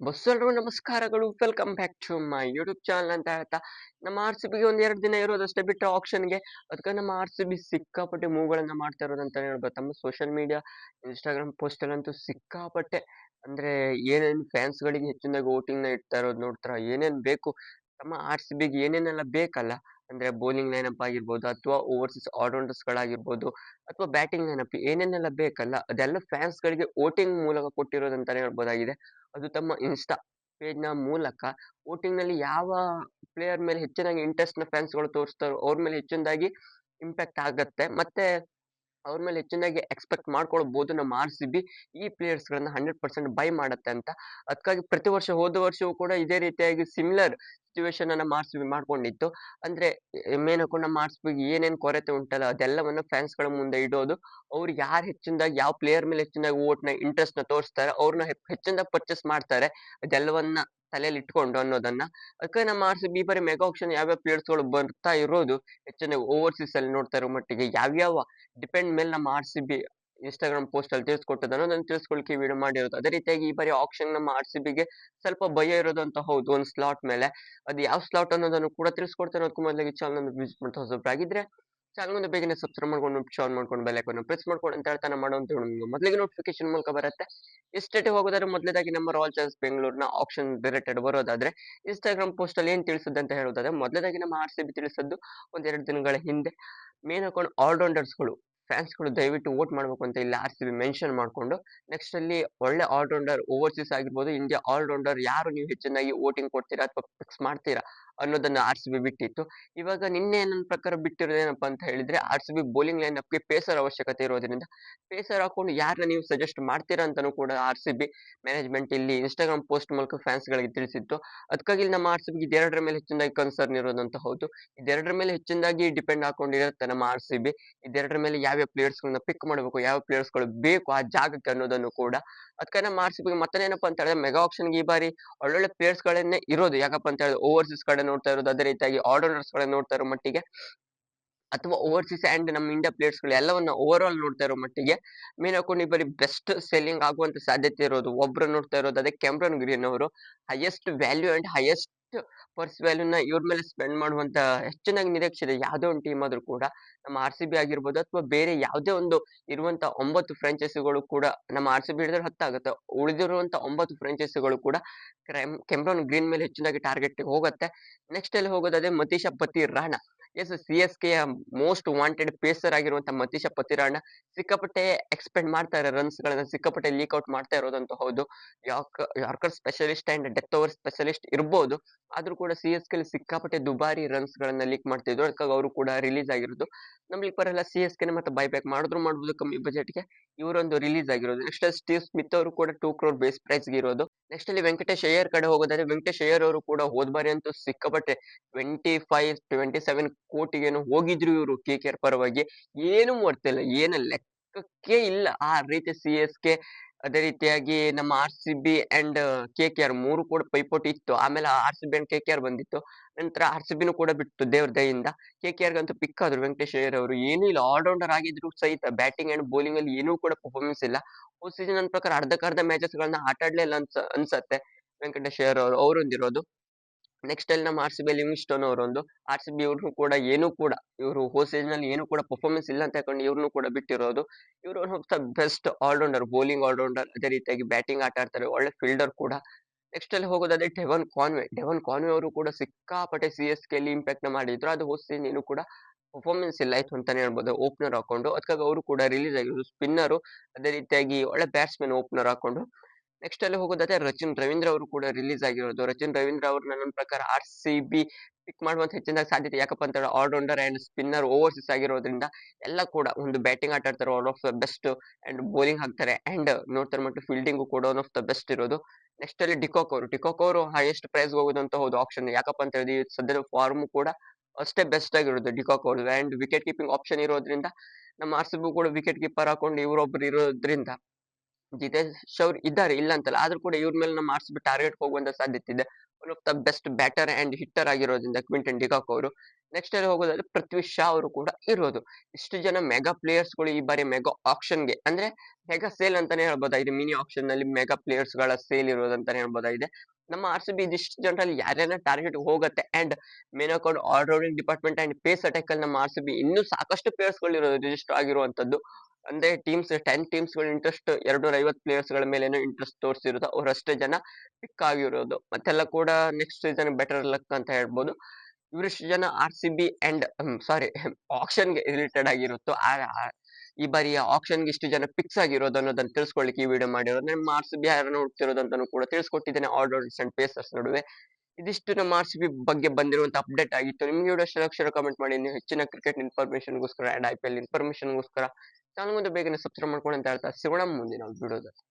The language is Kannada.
ಬಸ್ಸೆಲ್ರಿಗೂ ನಮಸ್ಕಾರಗಳು welcome back to my YouTube channel ಅಂತ ಹೇಳ್ತಾ, ನಮ್ಮ ಆರ್ ಸಿ ಬಿಗೆ ಒಂದು ಎರಡು ದಿನ ಇರೋದಷ್ಟೇ ಬಿಟ್ಟರೆ ಆಪ್ಷನ್ಗೆ ಅದಕ್ಕೆ ನಮ್ಮ ಆರ್ ಸಿ ಬಿ ಸಿಕ್ಕಾಪಟ್ಟೆ ಮೂವ್ಗಳನ್ನು ಮಾಡ್ತಾ ಇರೋದಂತ ಹೇಳ್ಬೋದು. ತಮ್ಮ ಸೋಷಿಯಲ್ ಮೀಡಿಯಾ ಇನ್ಸ್ಟಾಗ್ರಾಮ್ ಪೋಸ್ಟಲ್ಲಂತೂ ಸಿಕ್ಕಾಪಟ್ಟೆ. ಅಂದ್ರೆ ಏನೇನು ಫ್ಯಾನ್ಸ್ಗಳಿಗೆ ಹೆಚ್ಚಿನದಾಗಿ ವೋಟಿಂಗ್ನ ಇಡ್ತಾ ಇರೋದು ನೋಡ್ತಾರ? ಏನೇನ್ ಬೇಕು? ತಮ್ಮ ಆರ್ ಸಿ ಬಿಗೆ ಏನೇನೆಲ್ಲ ಬೇಕಲ್ಲ? ಅಂದ್ರೆ ಬೌಲಿಂಗ್ ಲೈನಪ್ ಆಗಿರ್ಬೋದು ಅಥವಾ ಓವರ್ಸೀಸ್ ಆಲ್ರೌಂಡರ್ಸ್ ಗಳಾಗಿರ್ಬೋದು ಅಥವಾ ಬ್ಯಾಟಿಂಗ್ ಲೈನಪ್ ಏನೇನೆಲ್ಲ ಬೇಕಲ್ಲ, ಅದೆಲ್ಲ ಫ್ಯಾನ್ಸ್ ಗಳಿಗೆ ವೋಟಿಂಗ್ ಮೂಲಕ ಕೊಟ್ಟಿರೋದಂತಾನೆ ಹೇಳ್ಬೋದಾಗಿದೆ. ಅದು ತಮ್ಮ ಇನ್ಸ್ಟಾ ನ ಮೂಲಕ ವೋಟಿಂಗ್ನಲ್ಲಿ ಯಾವ ಪ್ಲೇಯರ್ ಮೇಲೆ ಹೆಚ್ಚಿನಾಗಿ ಇಂಟ್ರೆಸ್ಟ್ನ ಫ್ಯಾನ್ಸ್ಗಳು ತೋರಿಸ್ತಾರೋ ಅವ್ರ ಮೇಲೆ ಹೆಚ್ಚಿನದಾಗಿ ಇಂಪ್ಯಾಕ್ಟ್ ಆಗುತ್ತೆ. ಮತ್ತೆ ಅವ್ರ ಮೇಲೆ ಹೆಚ್ಚಿನಾಗಿ ಎಕ್ಸ್ಪೆಕ್ಟ್ ಮಾಡ್ಕೊಳ್ಬಹುದು ನಮ್ಮ ಆರ್ ಸಿ ಬಿ ಈ ಪ್ಲೇಯರ್ಸ್ ಗಳನ್ನ ಹಂಡ್ರೆಡ್ ಪರ್ಸೆಂಟ್ ಬೈ ಮಾಡತ್ತೆ ಅಂತ. ಅದಕ್ಕಾಗಿ ಪ್ರತಿ ವರ್ಷ ಹೋದ ವರ್ಷವೂ ಕೂಡ ಇದೇ ರೀತಿಯಾಗಿ ಸಿಮಿಲರ್ ಸಿಚುವೇಶನ್ ಅನ್ನ ಮಾರ್ಸ್ ಮಾಡ್ಕೊಂಡಿತ್ತು. ಅಂದ್ರೆ ಮೇನ್ ಹಾಕೊಂಡು ನಮ್ಮ ಆರ್ ಸಿ ಏನೇನ್ ಕೊರತೆ ಉಂಟಲ್ಲ, ಅದೆಲ್ಲವನ್ನ ಫ್ಯಾನ್ಸ್ಗಳ ಮುಂದೆ ಇಡೋದು. ಅವ್ರು ಯಾರು ಹೆಚ್ಚಿನದಾಗಿ, ಯಾವ ಪ್ಲೇಯರ್ ಮೇಲೆ ಹೆಚ್ಚಿನದಾಗಿ ಓಟ್ನ ಇಂಟ್ರೆಸ್ಟ್ನ ತೋರಿಸ್ತಾರೆ ಅವ್ರನ್ನ ಹೆಚ್ಚಿನದಾಗಿ ಪರ್ಚೇಸ್ ಮಾಡ್ತಾರೆ, ಅದೆಲ್ಲವನ್ನ ತಲೆಯಲ್ಲಿ ಇಟ್ಕೊಂಡು ಅನ್ನೋದನ್ನ. ಅದಕ್ಕೆ ನಮ್ಮ ಆರ್ ಬಿ ಬರೀ ಮೆಗಾ ಆಪ್ಷನ್ ಯಾವ್ಯಾವ ಪ್ಲೇಯರ್ಸ್ಗಳು ಬರ್ತಾ ಇರೋದು ಹೆಚ್ಚಿನ ಓವರ್ಸೀಸ್ ಅಲ್ಲಿ ನೋಡ್ತಾ ಇರೋ ಮಟ್ಟಿಗೆ, ಯಾವ್ಯಾವ ಡಿಪೆಂಡ್ ಮೇಲೆ ನಮ್ಮ ಆರ್ ಬಿ ಇನ್ಸ್ಟಾಗ್ರಾಮ್ ಪೋಸ್ಟ್ ಅಲ್ಲಿ ತಿಳಿಸ್ಕೊಟ್ಟದ ನಾನು ತಿಳಿಸ್ಕೊಳ್ಕೆ ವಿಡಿಯೋ ಮಾಡಿರೋದು. ಅದೇ ರೀತಿಯಾಗಿ ಈ ಬಾರಿ ಆಪ್ಷನ್ ನಮ್ಮ ಆರ್ ಸಿ ಬಿಗೆ ಸ್ವಲ್ಪ ಭಯ ಇರೋದು ಅಂತ ಹೌದು, ಒಂದು ಸ್ಲಾಟ್ ಮೇಲೆ. ಅದು ಯಾವ ಸ್ಲಾಟ್ ಅನ್ನೋದನ್ನು ಕೂಡ ತಿಳಿಸ್ಕೊಡ್ತೇನೆ ಅದಕ್ಕೂ ಮೊದಲಿಗೆ ಚಾನಲ್ ವಿಸಿಟ್ ಮಾಡ್ತಾ ಹೊಸಬ್ರಾಗಿದ್ರೆ ಚಾನಲ್ ಒಂದು ಬೇಗನೆ ಸಬ್ಸ್ಕ್ರೈಬ್ ಮಾಡ್ಕೊಂಡು ಶಾನ್ ಮಾಡ್ಕೊಂಡು ಬೆಲ್ ಐಕಾನ್ ಪ್ರೆಸ್ ಮಾಡ್ಕೊಂಡು ಅಂತ ಹೇಳ್ತಾನೆ ಮಾಡುವಂತ ಮೊದಲಿಗೆ ನೋಟಿಫಿಕೇಶನ್ ಮೂಲಕ ಬರುತ್ತೆ. ಇಷ್ಟೇ ಹೋಗೋದಾದ್ರೆ ಮೊದಲೇದಾಗಿ ನಮ್ಮ ರಾಯಲ್ ಚಾನ್ಸ್ ಬೆಂಗಳೂರಿನ ಆಪ್ಷನ್ ರಿಲೇಟೆಡ್ ಬರೋದಾದ್ರೆ ಇನ್ಸ್ಟಾಗ್ರಾಮ್ ಪೋಸ್ಟ್ ಅಲ್ಲಿ ಏನ್ ಅಂತ ಹೇಳೋದಾದ್ರೆ ಮೊದಲೇದಾಗಿ ನಮ್ಮ ಆರ್ ಸಿ ಬಿ ತಿಳಿಸದ್ದು ಒಂದೆರಡು ದಿನಗಳ ಹಿಂದೆ ಮೇನ್ ಅಕೌಂಟ್ ಆಲ್ರೌಂಡರ್ಸ್ಗಳು ಫ್ಯಾನ್ಸ್ಗಳು ದಯವಿಟ್ಟು ವೋಟ್ ಮಾಡಬೇಕು ಅಂತ ಇಲ್ಲಿ ಆರ್ ಸಿ ಬಿ ಮೆನ್ಷನ್ ಮಾಡ್ಕೊಂಡು ನೆಕ್ಸ್ಟ್ ಅಲ್ಲಿ ಒಳ್ಳೆ ಆಲ್ರೌಂಡರ್ ಓವರ್ಸೀಸ್ ಆಗಿರ್ಬೋದು ಇಂಡಿಯಾ ಆಲ್ರೌಂಡರ್ ಯಾರು ನೀವು ಹೆಚ್ಚಿನಾಗಿ ವೋಟಿಂಗ್ ಕೊಡ್ತೀರಾ ಅಥವಾ ಫಿಕ್ಸ್ ಮಾಡ್ತೀರಾ? ಅನ್ನೋದನ್ನ ಆರ್ ಸಿ ಬಿ ಬಿಟ್ಟಿತ್ತು. ಇವಾಗ ನಿನ್ನೆ ನನ್ನ ಪ್ರಕಾರ ಬಿಟ್ಟಿರೋದೇನಪ್ಪ ಅಂತ ಹೇಳಿದ್ರೆ R C B bowling line ಅಪ್ಗೆ pacer ಅವಶ್ಯಕತೆ ಇರೋದ್ರಿಂದ ಪೇಸರ್ ಹಾಕೊಂಡು ಯಾರನ್ನ ನೀವು ಸಜೆಸ್ಟ್ ಮಾಡ್ತೀರಾ ಅಂತಾನೂ ಕೂಡ ಆರ್ ಸಿ ಬಿ ಮ್ಯಾನೇಜ್ಮೆಂಟ್ ಇಲ್ಲಿ ಇನ್ಸ್ಟಾಗ್ರಾಮ್ ಪೋಸ್ಟ್ ಮೂಲಕ ಫ್ಯಾನ್ಸ್ ಗಳಿಗೆ ತಿಳಿಸಿತ್ತು. ಅದಕ್ಕಾಗಿ ನಮ್ಮ ಆರ್ ಸಿ ಬಿ ಇದೆರಡರ ಮೇಲೆ ಹೆಚ್ಚಿನದಾಗಿ ಕನ್ಸರ್ನ್ ಇರೋದಂತ ಹೌದು. ಇದೆರಡರ ಮೇಲೆ ಹೆಚ್ಚಿನದಾಗಿ ಡಿಪೆಂಡ್ ಹಾಕೊಂಡಿರುತ್ತೆ ನಮ್ಮ ಆರ್ ಸಿ ಬಿ ಇದೆರಡರ ಮೇಲೆ ಯಾವ್ಯಾವ ಪ್ಲೇಯರ್ಸ್ ಗಳನ್ನ ಪಿಕ್ ಮಾಡಬೇಕು, ಯಾವ ಪ್ಲೇಯರ್ಸ್ಗಳು ಬೇಕು ಆ ಜಾಗಕ್ಕೆ ಅನ್ನೋದನ್ನು ಕೂಡ. ಅದಕ್ಕೆ ನಮ್ಮ ಆರ್ ಸಿ ಬಿ ಮತ್ತೇನಪ್ಪ ಅಂತ ಹೇಳಿದ್ರೆ ಮೆಗಾ ಆಪ್ಷನ್ ಈ ಬಾರಿ ಒಳ್ಳೊಳ್ಳೆ ಪ್ಲೇಯರ್ಸ್ ಗಳನ್ನೇ ಇರೋದು. ಯಾಕಪ್ಪ ಅಂತ ಹೇಳಿದ್ರೆ ಓವರ್ಸೀಸ್ ಕಡೆ ನೋಡ್ತಾ ಇರೋದು. ಅದೇ ರೀತಿಯಾಗಿ ಆರ್ಡರ್ಸ್ ಗಳನ್ನ ನೋಡ್ತಾ ಇರೋ ಮಟ್ಟಿಗೆ ಅಥವಾ ಓವರ್ಸೀಸ್ ಅಂಡ್ ನಮ್ಮ ಇಂಡಿಯಾ ಪ್ಲೇಯರ್ಸ್ಗಳು ಎಲ್ಲವನ್ನ ಓವರ್ ಆಲ್ ನೋಡ್ತಾ ಇರೋ ಮಟ್ಟಿಗೆ ಮೇನ್ ಹಾಕೊಂಡು ಬರೀ ಬೆಸ್ಟ್ ಸೆಲ್ಲಿಂಗ್ ಆಗುವಂತ ಸಾಧ್ಯತೆ ಇರೋದು. ಒಬ್ರು ನೋಡ್ತಾ ಇರೋದು ಅದೇ ಕ್ಯಾಮ್ರನ್ ಗ್ರೀನ್ ಅವರು highest value and highest purse ವ್ಯಾಲ್ಯೂನ ಇವ್ರ ಮೇಲೆ ಸ್ಪೆಂಡ್ ಮಾಡುವಂತ ಹೆಚ್ಚಿನಾಗಿ ನಿರೀಕ್ಷೆ ಇದೆ ಯಾವುದೇ ಒಂದು ಟೀಮ್ ಆದ್ರೂ ಕೂಡ ನಮ್ಮ ಆರ್ ಸಿ ಬಿ ಆಗಿರ್ಬೋದು ಅಥವಾ ಬೇರೆ ಯಾವುದೇ ಒಂದು ಇರುವಂತ ಒಂಬತ್ತು ಫ್ರಾಂಚೈಸಿಗಳು ಕೂಡ ನಮ್ಮ ಆರ್ ಸಿ ಬಿ ಹಿಡಿದ್ರೆ ಹತ್ತಾಗುತ್ತೆ. ಉಳಿದಿರುವಂತ ಒಂಬತ್ತು ಫ್ರಾಂಚೈಸಿಗಳು ಕೂಡ ಕೆಮ್ರಾನ್ ಗ್ರೀನ್ ಮೇಲೆ ಹೆಚ್ಚಿನಾಗಿ ಟಾರ್ಗೆಟ್ ಹೋಗುತ್ತೆ. ನೆಕ್ಸ್ಟ್ ಅಲ್ಲಿ ಹೋಗೋದಾದ್ರೆ Matheesha Pathirana. S C S K most wanted pacer ಆಗಿರುವಂತ ಮತೀಶ ಪತಿರಾಣ ಸಿಕ್ಕಾಪಟ್ಟೆ ಮಾಡ್ತಾ ಇರೋ ರನ್ಸ್ ಗಳನ್ನ ಸಿಕ್ಕಾಪಟ್ಟೆ ಲೀಕ್ ಔಟ್ ಮಾಡ್ತಾ ಇರೋದಂತ ಹೌದು. Yorker yorker specialist and death over specialist ಇರ್ಬೋದು. ಆದ್ರೂ ಕೂಡ ಸಿ ಎಸ್ ಕೆ ಸಿಕ್ಕಾಪಟ್ಟೆ ದುಬಾರಿ ರನ್ಸ್ ಗಳನ್ನ ಲೀಕ್ ಮಾಡ್ತಿದ್ರು ಅದಕ್ಕಾಗಿ ಅವರು ಕೂಡ ರಿಲೀಸ್ ಆಗಿರೋದು. ನಮ್ಗೆ ಬರಲ್ಲ ಸಿ ಎಸ್ ಕೆ ಮತ್ತೆ ಬೈಬ್ಯಾಕ್ ಮಾಡಿದ್ರು ಮಾಡಬಹುದು ಕಮ್ಮಿ ಬಜೆಟ್ಗೆ. ಇವರೊಂದು ರಿಲೀಸ್ ಆಗಿರೋದು. ನೆಕ್ಸ್ಟ್ ಸ್ಟೀವ್ ಸ್ಮಿತ್ ಅವರು ಕೂಡ ಟೂ ಕ್ರೋರ್ ಬೇಸ್ ಪ್ರೈಸ್ಗೆ ಇರೋದು. ನೆಕ್ಸ್ಟ್ ಅಲ್ಲಿ ವೆಂಕಟೇಶ್ ಅಯ್ಯರ್ ಕಡೆ ಹೋಗೋದಾದ್ರೆ ವೆಂಕಟೇಶ್ ಅಯ್ಯರ್ ಅವರು ಕೂಡ ಹೋದ್ ಬಾರಿ ಅಂತೂ ಸಿಕ್ಕಾಪಟ್ಟೆ ಟ್ವೆಂಟಿ ಫೈವ್ ಟ್ವೆಂಟಿ ಸೆವೆನ್ ಕೋಟಿಗೇನು ಹೋಗಿದ್ರು ಇವರು ಕೆ ಕೆ ಆರ್ ಪರವಾಗಿ, ಏನು ಮಾಡ್ತಿಲ್ಲ ಏನು ಲೆಕ್ಕಕ್ಕೆ ಇಲ್ಲ. ಆ ರೀತಿ ಸಿ ಎಸ್ ಕೆ ಅದೇ ರೀತಿಯಾಗಿ ನಮ್ಮ R C B and K K R ಮೂರು ಕೂಡ ಪೈಪೋಟಿ ಇತ್ತು. ಆಮೇಲೆ R C B and K K R ಬಂದಿತ್ತು. ನಂತರ ಆರ್ ಸಿ ಬಿನೂ ಕೂಡ ಬಿಟ್ಟು ದೇವ್ರ ದಯಿಂದ ಕೆ ಕೆ ಆರ್ಗಂತೂ ಪಿಕ್ ಆದ್ರು ವೆಂಕಟೇಶ್ ಅಯ್ಯರ್ ಅವರು. ಏನೂ ಇಲ್ಲ ಆಲ್ರೌಂಡರ್ ಆಗಿದ್ರು ಸಹಿತ ಬ್ಯಾಟಿಂಗ್ ಅಂಡ್ ಬೌಲಿಂಗ್ ಅಲ್ಲಿ ಏನೂ ಕೂಡ ಪರ್ಫಾರ್ಮೆನ್ಸ್ ಇಲ್ಲ. ಸೀಸನ್ ನನ್ನ ಪ್ರಕಾರ ಅರ್ಧಕ್ಕರ್ಧ ಮ್ಯಾಚಸ್ ಗಳನ್ನ ಆಟ ಆಡ್ಲೇ ಇಲ್ಲ ಅನ್ಸ, ಅನ್ಸತ್ತೆ ವೆಂಕಟೇಶ್ ಅಯ್ಯರ್ ಅವರು, ಅವರೊಂದಿರೋದು. ನೆಕ್ಸ್ಟ್ ಅಲ್ಲಿ ನಮ್ಮ R C B Livingstone ಅವರೊಂದು ಆರ್ ಸಿ ಬಿ ಕೂಡ ಏನು ಕೂಡ, ಇವರು ಹೋಲ್ ಸೀಸನ್ ಅಲ್ಲಿ ಏನು ಕೂಡ ಪರ್ಫಾರ್ಮೆನ್ಸ್ ಇಲ್ಲ ಅಂತ ಹಾಕೊಂಡು ಇವ್ರನ್ನು ಕೂಡ ಬಿಟ್ಟಿರೋದು. ಇವರು one of the best allrounder bowling allrounder ಅದೇ ರೀತಿಯಾಗಿ ಬ್ಯಾಟಿಂಗ್ ಆಟ ಆಡ್ತಾರೆ, ಒಳ್ಳೆ ಫೀಲ್ಡರ್ ಕೂಡ. ನೆಕ್ಸ್ಟ್ ಅಲ್ಲಿ ಹೋಗೋದಾದ್ರೆ ಡೆವನ್ ಕಾನ್ವೆ ಡೆವನ್ ಕಾನ್ವೆ ಅವರು ಕೂಡ ಸಿಕ್ಕಾಪಟ್ಟೆ ಸಿ ಎಸ್ ಕೆ ಅಲ್ಲಿ ಇಂಪ್ಯಾಕ್ಟ್ ಮಾಡಿದ್ರು. ಅದು ಹೋಸಿ ಸೀಸನ್ ಏನು ಕೂಡ ಪರ್ಫಾರ್ಮೆನ್ಸ್ ಇಲ್ಲ ಆಯ್ತು ಅಂತಾನೆ ಹೇಳ್ಬೋದು ಓಪನರ್ ಹಾಕೊಂಡು. ಅದಕ್ಕಾಗಿ ಅವರು ಕೂಡ ರಿಲೀಸ್ ಆಗಿರೋದು ಸ್ಪಿನ್ನರು ಅದೇ ರೀತಿಯಾಗಿ ಒಳ್ಳೆ ಬ್ಯಾಟ್ಸ್ಮನ್ ಓಪನರ್ ಹಾಕೊಂಡು. ನೆಕ್ಸ್ಟ್ ಅಲ್ಲಿ ಹೋಗೋದಾದ್ರೆ ರಚಿನ್ ರವೀಂದ್ರ ಅವರು ಕೂಡ ರಿಲೀಸ್ ಆಗಿರೋದು. ರಚಿನ್ ರವೀಂದ್ರ ಅವರು ನನ್ನ ಪ್ರಕಾರ ಆರ್ ಸಿ ಬಿ ಪಿಕ್ ಮಾಡುವಂತ ಹೆಚ್ಚಿನ ಸಾಧ್ಯತೆ. ಯಾಕಪ್ಪ ಅಂತ ಹೇಳಿ ಆಲ್ರೌಂಡರ್ ಅಂಡ್ ಸ್ಪಿನ್ನರ್ ಓವರ್ಸಿಸ್ ಆಗಿರೋದ್ರಿಂದ ಎಲ್ಲ ಕೂಡ ಒಂದು ಬ್ಯಾಟಿಂಗ್ ಆಟ ಆಡ್ತಾರೆ. One of the best and bowling ಹಾಕ್ತಾರೆ. ಅಂಡ್ ನೋಡ್ತಾರೆ ಮತ್ತು ಫೀಲ್ಡಿಂಗ್ ಕೂಡ ಒನ್ ಆಫ್ ದ ಬೆಸ್ಟ್ ಇರೋದು. ನೆಕ್ಸ್ಟ್ ಅಲ್ಲಿ ಡಿಕಾಕ್ ಅವರು. ಡಿಕಾಕ್ ಅವರು ಹೈಯೆಸ್ಟ್ ಪ್ರೈಸ್ ಹೋಗೋದು ಅಂತ ಹೌದು ಆಪ್ಷನ್ ಯಾಕಪ್ಪ ಅಂತ ಹೇಳಿದ್ರೆ ಸದ್ಯದ ಫಾರ್ಮ್ ಕೂಡ ಅಷ್ಟೇ ಬೆಸ್ಟ್ ಆಗಿರೋದು ಡಿಕಾಕ್ ಅವರು ಅಂಡ್ ವಿಕೆಟ್ ಕೀಪಿಂಗ್ ಆಪ್ಷನ್ ಇರೋದ್ರಿಂದ ನಮ್ಮ ಆರ್ ಬಿ ಕೂಡ ವಿಕೆಟ್ ಕೀಪರ್ ಹಾಕೊಂಡು ಇವರೊಬ್ರು ಇರೋದ್ರಿಂದ ಜಿತೇಶ್ ಅವ್ರು ಇದ್ದಾರೆ, ಇಲ್ಲ ಅಂತಲ್ಲ. ಆದ್ರೂ ಕೂಡ ಇವ್ರ ಮೇಲೆ ನಮ್ಮ ಆರ್ ಟಾರ್ಗೆಟ್ ಹೋಗುವಂತ ಸಾಧ್ಯತೆ ಇದೆ. One of the best batter and hitter ಆಗಿರೋದ್ರಿಂದ ಕ್ವಿಂಟನ್ ಡಿಕಾಕ್ ಅವರು. ನೆಕ್ಸ್ಟ್ ಅಲ್ಲಿ ಹೋಗೋದಾದ್ರೆ ಪೃಥ್ವಿ ಶಾ ಅವರು ಕೂಡ ಇರೋದು. ಇಷ್ಟು ಜನ ಮೆಗಾ ಪ್ಲೇಯರ್ಸ್ಗಳು ಈ ಬಾರಿ ಮೆಗಾ ಆಕ್ಷನ್ಗೆ ಅಂದ್ರೆ ಮೆಗಾ ಸೇಲ್ ಅಂತಾನೆ ಹೇಳ್ಬೋದಾಗಿದೆ ಮಿನಿ ಆಪ್ಷನ್ನಲ್ಲಿ ಮೆಗಾ ಪ್ಲೇಯರ್ಸ್ಗಳ ಸೇಲ್ ಇರೋದಂತಾನೆ ಹೇಳ್ಬೋದಾಗಿದೆ ನಮ್ಮ ಆರ್ ಸಿ ಬಿ ಇದಿಷ್ಟು ಜನರಲ್ಲಿ ಯಾರ್ಯಾರ ಟಾರ್ಗೆಟ್ ಹೋಗುತ್ತೆ and main account allrounding department and pace attack ಅಲ್ಲಿ ನಮ್ಮ ಆರ್ ಸಿ ಬಿ ಇನ್ನೂ ಸಾಕಷ್ಟು ಪ್ಲೇಯರ್ಸ್ಗಳು ಇರೋದು ರಿಜಿಸ್ಟರ್ ಆಗಿರುವಂತದ್ದು. ಅಂದ್ರೆ ಟೀಮ್ಸ್ ಟೆನ್ ಟೀಮ್ಸ್ಗಳು ಇಂಟ್ರೆಸ್ಟ್ ಎರಡ್ನೂರ ಐವತ್ತು ಪ್ಲೇಯರ್ಸ್ಗಳ ಮೇಲೆ ಇಂಟ್ರೆಸ್ಟ್ ತೋರಿಸಿರೋದು, ಅವರಷ್ಟೇ ಜನ ಪಿಕ್ ಆಗಿರೋದು. ಮತ್ತೆಲ್ಲ ಕೂಡ ನೆಕ್ಸ್ಟ್ ಸೀಸನ್ ಬೆಟರ್ ಲಕ್ ಅಂತ ಹೇಳ್ಬೋದು. ಇವರಿಷ್ಟು ಜನ ಆರ್ ಸಿ ಬಿ ಅಂಡ್ ಸಾರಿ ಆಕ್ಷನ್ಗೆ ರಿಲೇಟೆಡ್ ಆಗಿರುತ್ತೋ ಈ ಬಾರಿ ಆಕ್ಷನ್ಗೆ ಇಷ್ಟು ಜನ ಪಿಕ್ಸ್ ಆಗಿರೋದು ಅನ್ನೋದನ್ನ ತಿಳಿಸ್ಕೊಳ್ಳಿಕ್ಕೆ ಈ ವಿಡಿಯೋ ಮಾಡಿರೋದು. ನಮ್ಮ ಆರ್ ಸಿ ಬಿ ಯಾರನ್ನು ನೋಡ್ತಿರೋದು ಅಂತಾನು ಕೂಡ ತಿಳಿಸ್ಕೊಟ್ಟಿದ್ದೇನೆ ಆರ್ಡರ್ಸ್ ಅಂಡ್ ಪೇಸರ್ಸ್ ನಡುವೆ. ಇದಿಷ್ಟು ನಮ್ಮ ಆರ್ ಸಿ ಬಿ ಬಗ್ಗೆ ಬಂದಿರುವಂತ ಅಪ್ಡೇಟ್ ಆಗಿತ್ತು. ನಿಮ್ಗೆ ವಿಡಿಯೋ ಅಕ್ಷರ ಕಮೆಂಟ್ ಮಾಡಿ ನೀವು ಹೆಚ್ಚಿನ ಕ್ರಿಕೆಟ್ ಇನ್ಫಾರ್ಮೇಶನ್ಗೋಸ್ಕರ ಅಂಡ್ ಐ ಪಿ ಎಲ್ ಇನ್ಫಾರ್ಮೇಶನ್ಗೋಸ್ಕರ ಚಾನಲ್ ಮುಂದೆ ಬೇಗನೆ ಸಬ್ಸ್ಕ್ರೈಬ್ ಮಾಡ್ಕೊಂಡು ಅಂತ ಹೇಳ್ತಾ ಸಿಗೋಣ ಮುಂದಿನ ವಿಡಿಯೋದಲ್ಲಿ